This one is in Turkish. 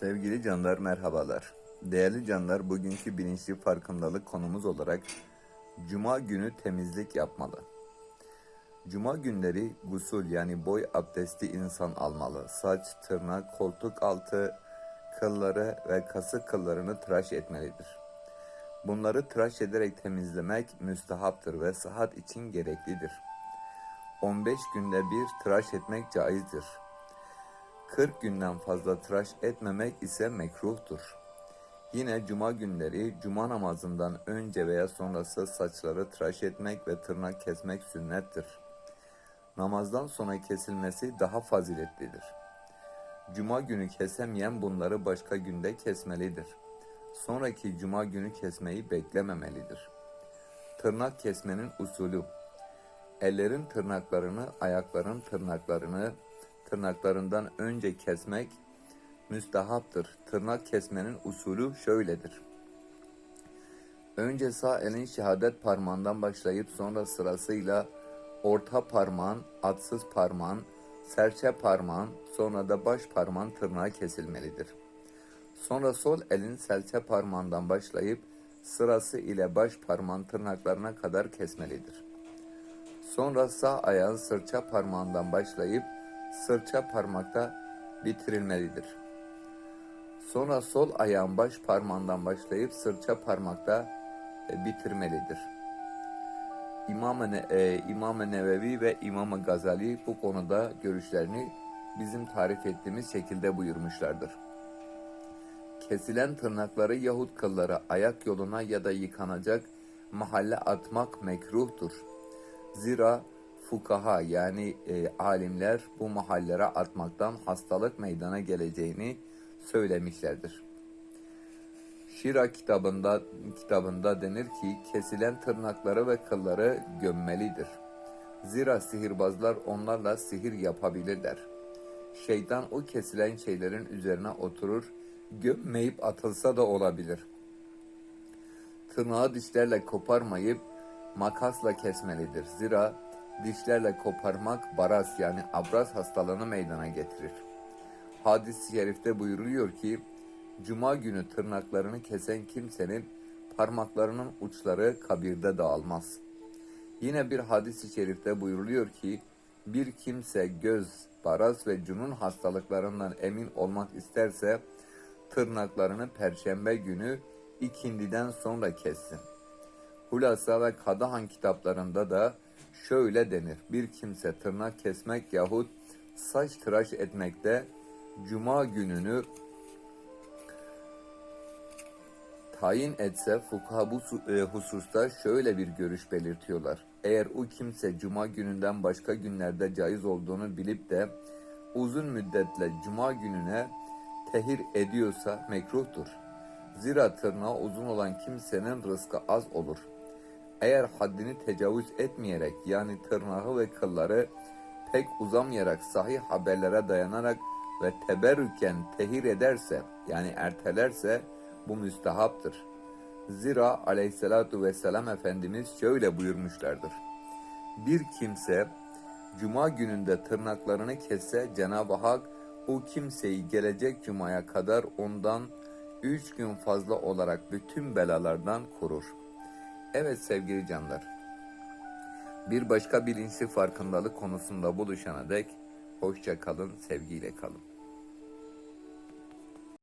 Sevgili canlar merhabalar. Değerli canlar bugünkü bilinçli farkındalık konumuz olarak Cuma günü temizlik yapmalı. Cuma günleri gusül yani boy abdesti insan almalı. Saç, tırnak, koltuk altı, kılları ve kasık kıllarını tıraş etmelidir. Bunları tıraş ederek temizlemek müstehaptır ve sıhhat için gereklidir. 15 günde bir tıraş etmek caizdir. 40 günden fazla tıraş etmemek ise mekruhtur. Yine cuma günleri cuma namazından önce veya sonrası saçları tıraş etmek ve tırnak kesmek sünnettir. Namazdan sonra kesilmesi daha faziletlidir. Cuma günü kesemeyen bunları başka günde kesmelidir. Sonraki cuma günü kesmeyi beklememelidir. Tırnak kesmenin usulü Ellerin tırnaklarını, ayakların tırnaklarını tırnaklarından önce kesmek müstehaptır. Tırnak kesmenin usulü şöyledir. Önce sağ elin şehadet parmağından başlayıp sonra sırasıyla orta parmağın, atsız parmağın, serçe parmağın, sonra da baş parmağın tırnağı kesilmelidir. Sonra sol elin serçe parmağından başlayıp sırası ile baş parmağın tırnaklarına kadar kesmelidir. Sonra sağ ayağın sırça parmağından başlayıp sırça parmakta bitirilmelidir. Sonra sol ayağın baş parmağından başlayıp sırça parmakta e, bitirmelidir. İmam-ı e, İmam-ı Nevevi ve İmam-ı Gazali bu konuda görüşlerini bizim tarif ettiğimiz şekilde buyurmuşlardır. Kesilen tırnakları yahut kılları ayak yoluna ya da yıkanacak mahalle atmak mekruhtur. Zira fukaha yani e, alimler bu mahallere atmaktan hastalık meydana geleceğini söylemişlerdir. Şira kitabında kitabında denir ki kesilen tırnakları ve kılları gömmelidir. Zira sihirbazlar onlarla sihir yapabilirler. Şeytan o kesilen şeylerin üzerine oturur, gömmeyip atılsa da olabilir. Tırnağı dişlerle koparmayıp makasla kesmelidir. Zira dişlerle koparmak baras yani abraz hastalığını meydana getirir. Hadis-i şerifte buyuruluyor ki, Cuma günü tırnaklarını kesen kimsenin parmaklarının uçları kabirde dağılmaz. Yine bir hadis-i şerifte buyuruluyor ki, bir kimse göz, baraz ve cunun hastalıklarından emin olmak isterse, tırnaklarını perşembe günü ikindiden sonra kessin. Hulasa ve Kadahan kitaplarında da şöyle denir. Bir kimse tırnak kesmek yahut saç tıraş etmekte cuma gününü tayin etse fukaha bu e, hususta şöyle bir görüş belirtiyorlar. Eğer o kimse cuma gününden başka günlerde caiz olduğunu bilip de uzun müddetle cuma gününe tehir ediyorsa mekruhtur. Zira tırnağı uzun olan kimsenin rızkı az olur. Eğer haddini tecavüz etmeyerek yani tırnağı ve kılları pek uzamayarak sahih haberlere dayanarak ve teberrüken tehir ederse yani ertelerse bu müstehaptır. Zira aleyhissalatu vesselam Efendimiz şöyle buyurmuşlardır. Bir kimse cuma gününde tırnaklarını kesse Cenab-ı Hak o kimseyi gelecek cumaya kadar ondan üç gün fazla olarak bütün belalardan korur. Evet sevgili canlar. Bir başka bilinçli farkındalık konusunda buluşana dek hoşça kalın, sevgiyle kalın.